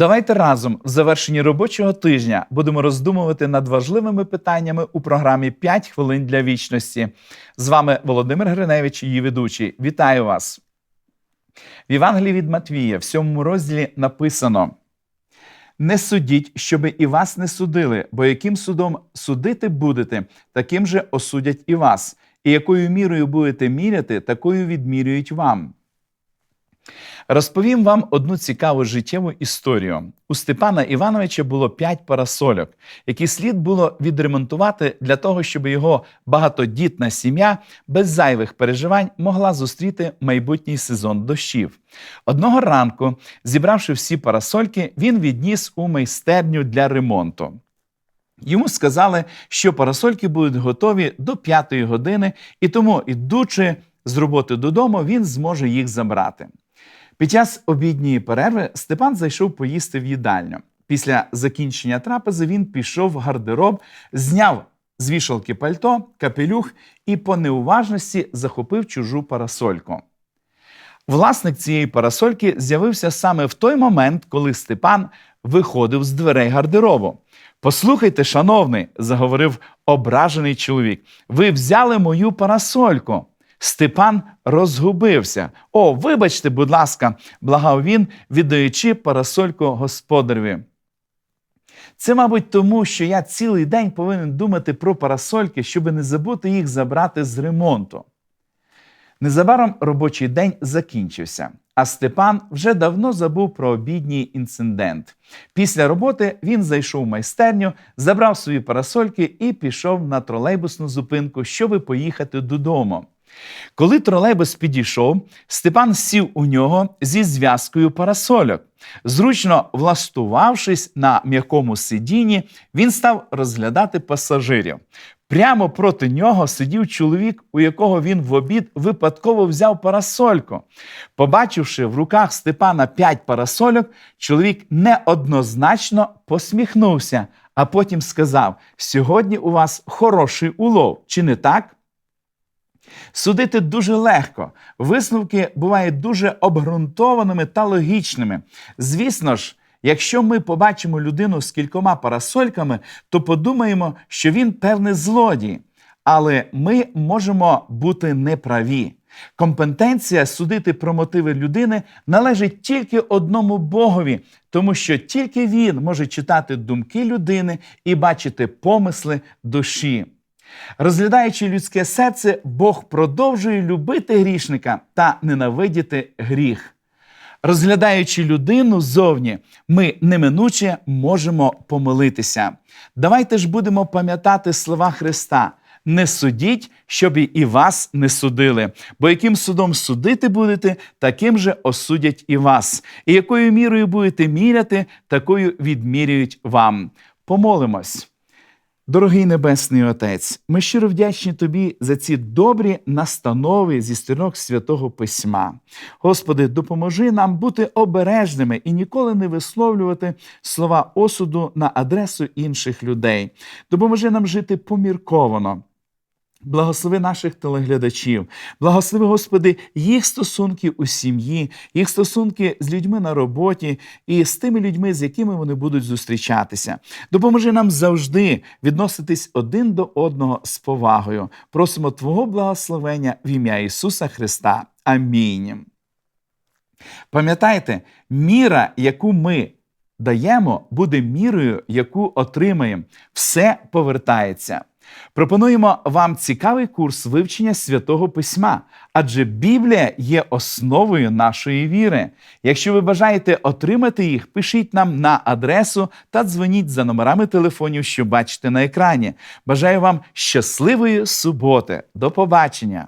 Давайте разом в завершенні робочого тижня будемо роздумувати над важливими питаннями у програмі «5 хвилин для вічності. З вами Володимир Гриневич, її ведучий. Вітаю вас! В Євангелії від Матвія, в сьомому розділі написано: Не судіть, щоби і вас не судили, бо яким судом судити будете, таким же осудять і вас. І якою мірою будете міряти, такою відмірюють вам. Розповім вам одну цікаву життєву історію. У Степана Івановича було п'ять парасольок, які слід було відремонтувати для того, щоб його багатодітна сім'я без зайвих переживань могла зустріти майбутній сезон дощів. Одного ранку, зібравши всі парасольки, він відніс у майстерню для ремонту. Йому сказали, що парасольки будуть готові до п'ятої години, і тому, ідучи з роботи додому, він зможе їх забрати. Під час обідньої перерви Степан зайшов поїсти в їдальню. Після закінчення трапези він пішов в гардероб, зняв з вішалки пальто, капелюх і по неуважності захопив чужу парасольку. Власник цієї парасольки з'явився саме в той момент, коли Степан виходив з дверей гардеробу. Послухайте, шановний, заговорив ображений чоловік, ви взяли мою парасольку. Степан розгубився. О, вибачте, будь ласка, благав він, віддаючи парасольку господареві. Це, мабуть, тому, що я цілий день повинен думати про парасольки, щоб не забути їх забрати з ремонту. Незабаром робочий день закінчився, а Степан вже давно забув про обідній інцидент. Після роботи він зайшов в майстерню, забрав свої парасольки і пішов на тролейбусну зупинку, щоби поїхати додому. Коли тролейбус підійшов, Степан сів у нього зі зв'язкою парасольок. Зручно влаштувавшись на м'якому сидінні, він став розглядати пасажирів. Прямо проти нього сидів чоловік, у якого він в обід випадково взяв парасольку. Побачивши в руках Степана п'ять парасольок, чоловік неоднозначно посміхнувся, а потім сказав: Сьогодні у вас хороший улов, чи не так? Судити дуже легко. Висновки бувають дуже обґрунтованими та логічними. Звісно ж, якщо ми побачимо людину з кількома парасольками, то подумаємо, що він певний злодій. Але ми можемо бути неправі. Компетенція судити про мотиви людини належить тільки одному Богові, тому що тільки він може читати думки людини і бачити помисли душі. Розглядаючи людське серце, Бог продовжує любити грішника та ненавидіти гріх. Розглядаючи людину ззовні, ми неминуче можемо помилитися. Давайте ж будемо пам'ятати слова Христа. Не судіть, щоб і вас не судили, бо яким судом судити будете, таким же осудять і вас. І якою мірою будете міряти, такою відмірюють вам. Помолимось. Дорогий Небесний Отець, ми щиро вдячні Тобі за ці добрі настанови зі сторінок святого Письма. Господи, допоможи нам бути обережними і ніколи не висловлювати слова осуду на адресу інших людей. Допоможи нам жити помірковано. Благослови наших телеглядачів, благослови, Господи, їх стосунки у сім'ї, їх стосунки з людьми на роботі і з тими людьми, з якими вони будуть зустрічатися. Допоможи нам завжди відноситись один до одного з повагою. Просимо Твого благословення в ім'я Ісуса Христа. Амінь. Пам'ятайте, міра, яку ми даємо, буде мірою, яку отримаємо. Все повертається. Пропонуємо вам цікавий курс вивчення святого письма, адже Біблія є основою нашої віри. Якщо ви бажаєте отримати їх, пишіть нам на адресу та дзвоніть за номерами телефонів, що бачите на екрані. Бажаю вам щасливої суботи. До побачення!